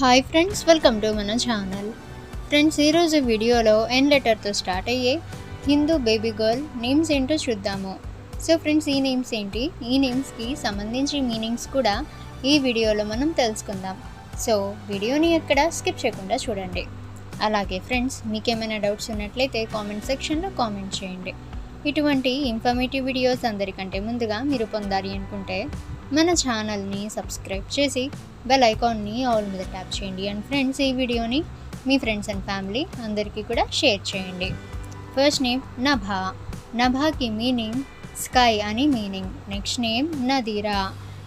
Hi friends welcome to మన channel friends ఈరోజు వీడియోలో ఎన్ లెటర్తో స్టార్ట్ అయ్యే హిందూ బేబీ గర్ల్ నేమ్స్ ఏంటో చూద్దాము. సో ఫ్రెండ్స్ ఈ నేమ్స్ ఏంటి? ఈ నేమ్స్కి సంబంధించి మీనింగ్స్ కూడా ఈ వీడియోలో మనం తెలుసుకుందాం. సో వీడియోని ఎక్కడ స్కిప్ చేయకుండా చూడండి. అలాగే ఫ్రెండ్స్ మీకేమైనా డౌట్స్ ఉన్నట్లయితే కామెంట్ సెక్షన్లో కామెంట్ చేయండి. ఇటువంటి ఇన్ఫర్మేటివ్ వీడియోస్ అందరికంటే ముందుగా మీరు పొందాలి అనుకుంటే మన ఛానల్ని సబ్స్క్రైబ్ చేసి బెల్ ఐకాన్ని ఆల్ మీద ట్యాప్ చేయండి. అండ్ ఫ్రెండ్స్ ఈ వీడియోని మీ ఫ్రెండ్స్ అండ్ ఫ్యామిలీ అందరికీ కూడా షేర్ చేయండి. ఫస్ట్ నేమ్ నభా నభాకి మీనింగ్ స్కై అని మీనింగ్ నెక్స్ట్ నేమ్ నదిరా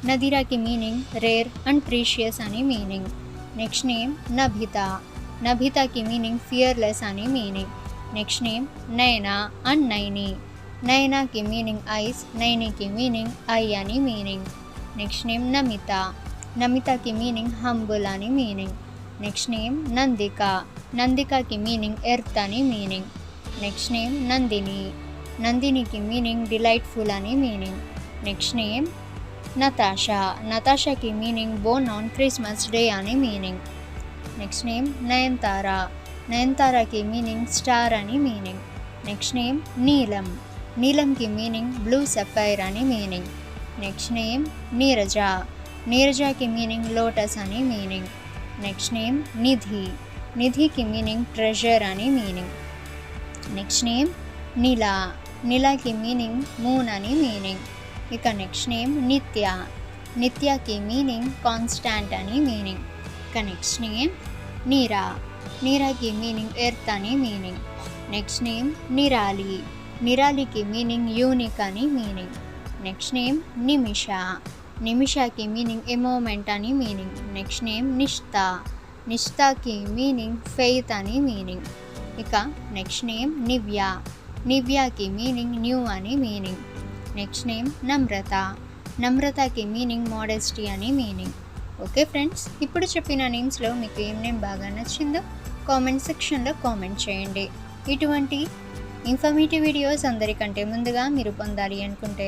నదిరాకి మీనింగ్ రేర్ అండ్ ప్రీషియస్ అని మీనింగ్ నెక్స్ట్ నేమ్ నభిత నభితకి మీనింగ్ ఫియర్లెస్ అని meaning next name Naina and Naini నైనాకి meaning eyes నైనికి మీనింగ్ ఐ అని మీనింగ్ నెక్స్ట్ నేమ్ నమిత నమితకి మీనింగ్ హంబుల్ అని మీనింగ్ నెక్స్ట్ నేమ్ నందిక నందికకి మీనింగ్ ఎర్త్ అని మీనింగ్ నెక్స్ట్ నేమ్ నందిని నందినికి మీనింగ్ డిలైట్ఫుల్ అని meaning next name Natasha నతాషాకి meaning born on Christmas day అని meaning next name Nayanthara నయన్తారకి మీనింగ్ స్టార్ అని మీనింగ్ నెక్స్ట్ నేమ్ నీలం నీలంకి మీనింగ్ బ్లూ సఫైర్ అని మీనింగ్ నెక్స్ట్ నేమ్ నీరజ నీరజకి మీనింగ్ లోటస్ అని మీనింగ్ నెక్స్ట్ నేమ్ నిధి నిధికి మీనింగ్ ట్రెజర్ అని మీనింగ్ నెక్స్ట్ నేమ్ నీలా నీలాకి మీనింగ్ మూన్ అని మీనింగ్ ఇక నెక్స్ట్ నేమ్ నిత్య నిత్యకి మీనింగ్ కాన్స్టాంట్ అని మీనింగ్ ఇక నెక్స్ట్ నేమ్ నీరా నీరాకి మీనింగ్ ఎర్త్ అని మీనింగ్ నెక్స్ట్ నేమ్ నిరాలి నిరాలికి మీనింగ్ యూనిక్ అని మీనింగ్ నెక్స్ట్ నేమ్ నిమిష నిమిషాకి మీనింగ్ ఎమోమెంట్ అని మీనింగ్ నెక్స్ట్ నేమ్ నిష్తా నిష్తాకి మీనింగ్ ఫెయిత్ అని మీనింగ్ ఇక నెక్స్ట్ నేమ్ నివ్య నివ్యాకి మీనింగ్ న్యూ అని మీనింగ్ నెక్స్ట్ నేమ్ నమ్రత నమ్రతకి మీనింగ్ మోడెస్టీ అని మీనింగ్ ఓకే ఫ్రెండ్స్ ఇప్పుడు చెప్పిన నేమ్స్లో మీకు ఏం నేమ్ బాగా నచ్చిందో కామెంట్ సెక్షన్లో కామెంట్ చేయండి. ఇటువంటి ఇన్ఫర్మేటివ్ వీడియోస్ అందరికంటే ముందుగా మీరు పొందాలి అనుకుంటే